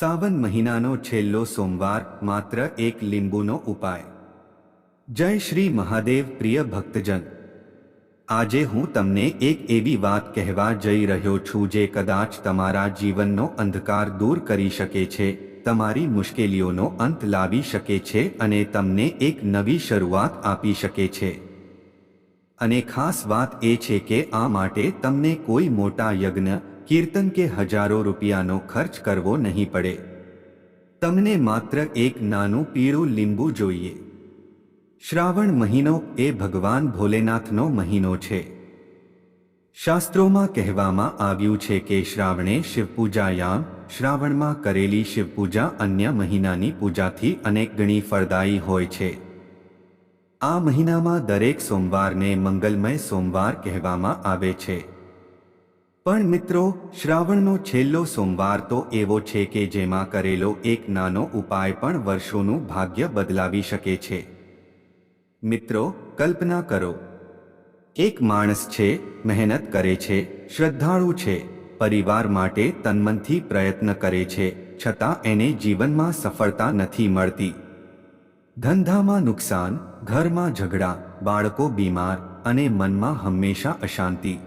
સાવન મહિનાનો છેલ્લો સોમવાર માત્ર એક લીંબુનો ઉપાય. જય શ્રી મહાદેવ પ્રિય ભક્તજન. આજે હું તમને એક એવી વાત કહેવા જઈ રહ્યો છું જે કદાચ તમારા જીવનનો અંધકાર દૂર કરી શકે છે, તમારી મુશ્કેલીઓનો અંત લાવી શકે છે અને તમને એક નવી શરૂઆત આપી શકે છે. અને ખાસ વાત એ છે કે આ માટે તમને કોઈ મોટા યજ્ઞ કીર્તન કે હજારો રૂપિયાનો ખર્ચ કરવો નહીં પડે. તમને માત્ર એક નાનું પીળું લીંબુ જોઈએ. શ્રાવણ મહિનો એ ભગવાન ભોલેનાથનો મહિનો છે. શાસ્ત્રોમાં કહેવામાં આવ્યું છે કે શ્રાવણે શિવપૂજાયામ, શ્રાવણમાં કરેલી શિવપૂજા અન્ય મહિનાની પૂજાથી અનેક ગણી ફળદાયી હોય છે. આ મહિનામાં દરેક સોમવારને મંગલમય સોમવાર કહેવામાં આવે છે. પણ મિત્રો, શ્રાવણનો છેલ્લો સોમવાર તો એવો છે કે જેમાં કરેલો એક નાનો ઉપાય પણ વર્ષોનું ભાગ્ય બદલાવી શકે છે. મિત્રો, કલ્પના કરો. એક માણસ છે, મહેનત કરે છે, શ્રદ્ધાળુ છે, પરિવાર માટે તન્મનથી પ્રયત્ન કરે છે, છતાં એને જીવનમાં સફળતા નથી મળતી. ધંધામાં નુકસાન, ઘરમાં ઝઘડા, બાળકો બીમાર અને મનમાં હંમેશા અશાંતિ.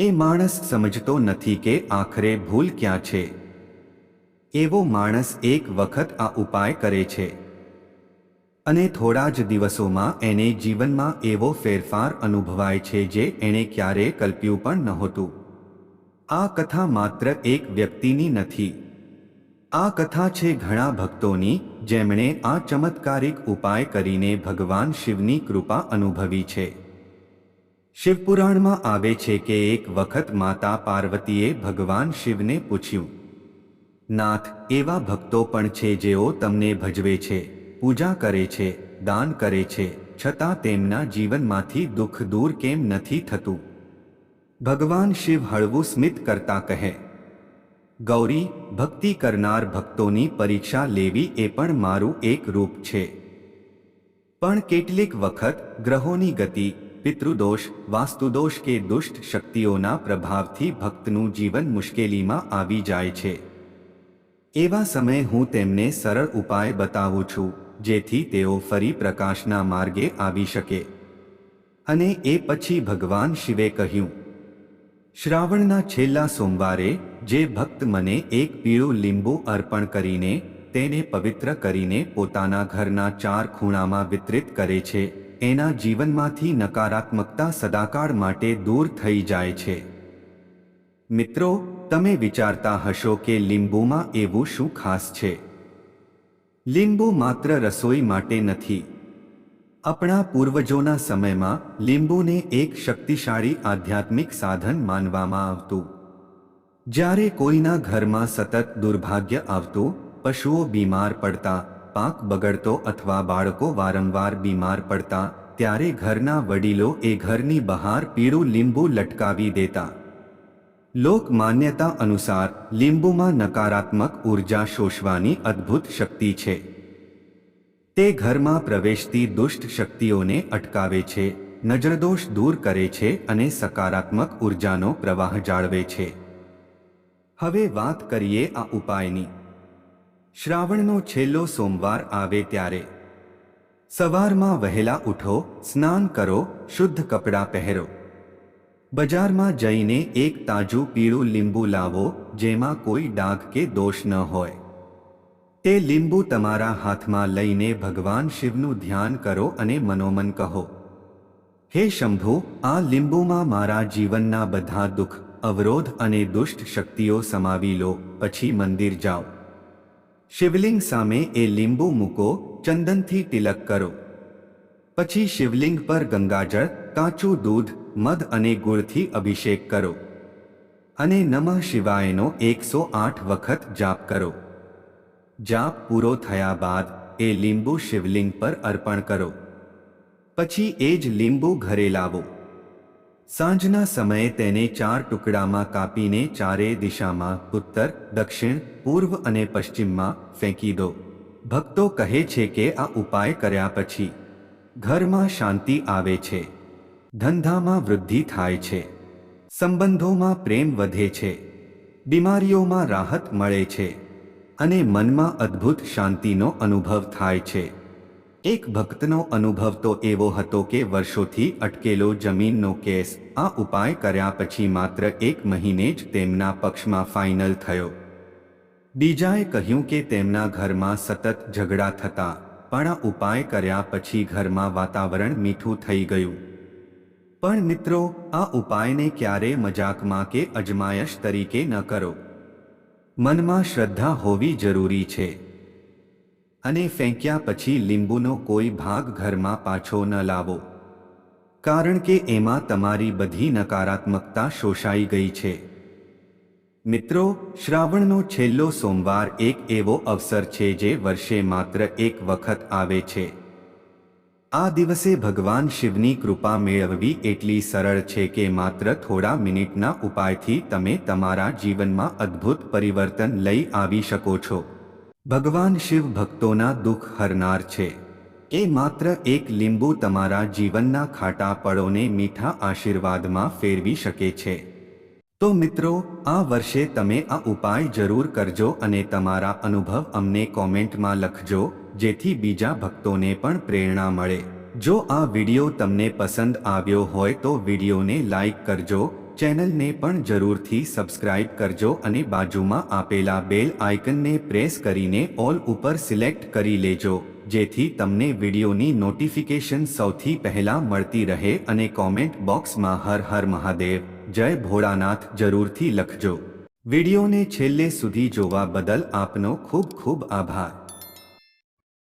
એ માણસ સમજતો નથી કે આખરે ભૂલ ક્યાં છે. એવો માણસ એક વખત આ ઉપાય કરે છે. અને થોડા જ દિવસોમાં એને જીવનમાં એવો ફેરફાર અનુભવાય છે જે એણે ક્યારેય કલ્પ્યું પણ નહોતું. આ કથા માત્ર એક વ્યક્તિની નથી. આ કથા છે ઘણા ભક્તોની, જેમણે આ ચમત્કારિક ઉપાય કરીને ભગવાન શિવની કૃપા અનુભવી છે. શિવપુરાણમાં આવે છે કે એક વખત માતા પાર્વતીએ ભગવાન શિવને પૂછ્યું, નાથ, એવા ભક્તો પણ છે જેઓ તમને ભજવે છે, પૂજા કરે છે, દાન કરે છે, છતાં તેમના જીવનમાંથી દુઃખ દૂર કેમ નથી થતું? ભગવાન શિવ હળવું સ્મિત કરતા કહે, ગૌરી, ભક્તિ કરનાર ભક્તોની પરીક્ષા લેવી એ પણ મારું એક રૂપ છે. પણ કેટલીક વખત ગ્રહોની ગતિ પિતૃદોષ, વાસ્તુદોષ કે દુષ્ટ શક્તિઓના પ્રભાવથી ભક્તનું જીવન મુશ્કેલીમાં આવી જાય છે. એવા સમયે હું તેમને સરળ ઉપાય બતાવું છું, જેથી તેઓ ફરી પ્રકાશના માર્ગે આવી શકે. અને એ પછી ભગવાન શિવે કહ્યું, શ્રાવણના છેલ્લા સોમવારે જે ભક્ત મને એક પીળું લીંબુ અર્પણ કરીને તેને પવિત્ર કરીને પોતાના ઘરના ચાર ખૂણામાં વિતરિત કરે છે એના જીવનમાંથી નકારાત્મકતા સદાકાળ માટે દૂર થઈ જાય છે. મિત્રો, તમે વિચારતા હશો કે લીંબુમાં એવું શું ખાસ છે? લીંબુ માત્ર રસોઈ માટે નથી. આપણા પૂર્વજોના સમયમાં લીંબુને એક શક્તિશાળી આધ્યાત્મિક સાધન માનવામાં આવતું. જ્યારે કોઈના ઘરમાં સતત દુર્ભાગ્ય આવતું, પશુઓ બીમાર પડતા પાક બગડતો અથવા બાળકો વારંવાર બીમાર પડતા, ત્યારે ઘરના વડીલો એ ઘરની બહાર પીળું લીંબુ લટકાવી દેતા. લોક માન્યતા અનુસાર, લીંબુમાં નકારાત્મક ઊર્જા શોષવાની અદ્ભુત શક્તિ છે. તે ઘરમાં પ્રવેશતી દુષ્ટ શક્તિઓને અટકાવે છે, નજરદોષ દૂર કરે છે અને સકારાત્મક ઉર્જાનો પ્રવાહ જાળવે છે. હવે વાત કરીએ આ ઉપાયની. શ્રાવણનો છેલ્લો સોમવાર આવે ત્યારે. સવારમાં વહેલા ઉઠો, સ્નાન કરો, શુદ્ધ કપડાં પહેરો. બજારમાં જઈને એક તાજું પીળું લીંબુ લાવો, જેમાં કોઈ ડાઘ કે દોષ ન હોય. તે લીંબુ તમારા હાથમાં લઈને ભગવાન શિવનું ધ્યાન કરો અને મનોમન કહો. હે શંભુ, આ લીંબુમાં મારા જીવનના બધા દુઃખ, અવરોધ અને દુષ્ટ શક્તિઓ સમાવી લો, પછી મંદિર જાઓ. શિવલિંગ સામે એ લીંબુ મૂકો, ચંદનથી તિલક કરો. પછી શિવલિંગ પર ગંગાજળ, કાચું દૂધ, મધ અને ગુળથી અભિષેક કરો. અને નમઃ શિવાયનો એકસો આઠ વખત જાપ કરો. જાપ પૂરો થયા બાદ એ લીંબુ શિવલિંગ પર અર્પણ કરો. પછી એ જ લીંબુ ઘરે લાવો. સાંજના સમયે તેને ચાર ટુકડામાં કાપીને ચારે દિશામાં ઉત્તર, દક્ષિણ, પૂર્વ અને પશ્ચિમમાં ફેંકી દો. ભક્તો કહે છે કે આ ઉપાય કર્યા પછી ઘરમાં શાંતિ આવે છે. ધંધામાં વૃદ્ધિ થાય છે. સંબંધોમાં પ્રેમ વધે છે. બીમારીઓમાં રાહત મળે છે. અને મનમાં અદ્ભુત શાંતિનો અનુભવ થાય છે. એક ભક્તનો અનુભવ તો એવો હતો કે વર્ષોથી અટકેલો જમીનનો કેસ, આ ઉપાય કર્યા પછી માત્ર એક મહિને જ તેમના પક્ષમાં ફાઇનલ થયો. બીજાએ કહ્યું કે તેમના ઘરમાં સતત ઝઘડા થતા, પણ આ ઉપાય કર્યા પછી ઘરમાં વાતાવરણ મીઠું થઈ ગયું. પણ મિત્રો, આ ઉપાયને ક્યારે મજાકમાં કે અજમાયશ તરીકે ન કરો. મનમાં શ્રદ્ધા હોવી જરૂરી છે. અને ફેંક્યા પછી લીંબુનો કોઈ ભાગ ઘરમાં પાછો ન લાવો. કારણ કે એમાં તમારી બધી નકારાત્મકતા શોષાઈ ગઈ છે. મિત્રો, શ્રાવણનો છેલ્લો સોમવાર એક એવો અવસર છે જે વર્ષે માત્ર એક વખત આવે છે. આ દિવસે ભગવાન શિવની કૃપા મેળવવી એટલી સરળ છે કે માત્ર થોડા મિનિટના ઉપાયથી તમે તમારા જીવનમાં અદ્ભુત પરિવર્તન લઈ આવી શકો છો. ભગવાન શિવ ભક્તોના દુઃખ હરનાર છે. એ માત્ર એક લીંબુ તમારા જીવનના ખાટા પળોને મીઠા આશીર્વાદમાં ફેરવી શકે છે. તો મિત્રો, આ વર્ષે તમે આ ઉપાય જરૂર કરજો અને તમારા અનુભવ અમને કોમેન્ટમાં લખજો, જેથી બીજા ભક્તોને પણ પ્રેરણા મળે. જો આ વિડિયો તમને પસંદ આવ્યો હોય તો વિડિયોને લાઈક કરજો ચેનલને પણ જરૂરથી સબસ્ક્રાઇબ કરજો અને બાજુમાં આપેલા બેલ આઇકનને પ્રેસ કરીને ઓલ ઉપર સિલેક્ટ કરી લેજો, જેથી તમને વિડિયોની નોટિફિકેશન સૌથી પહેલા મળતી રહે અને કોમેન્ટ બોક્સમાં હર હર મહાદેવ, જય ભોળાનાથ જરૂરથી લખજો. વિડીયોને છેલ્લે સુધી જોવા બદલ આપનો ખૂબ ખૂબ આભાર.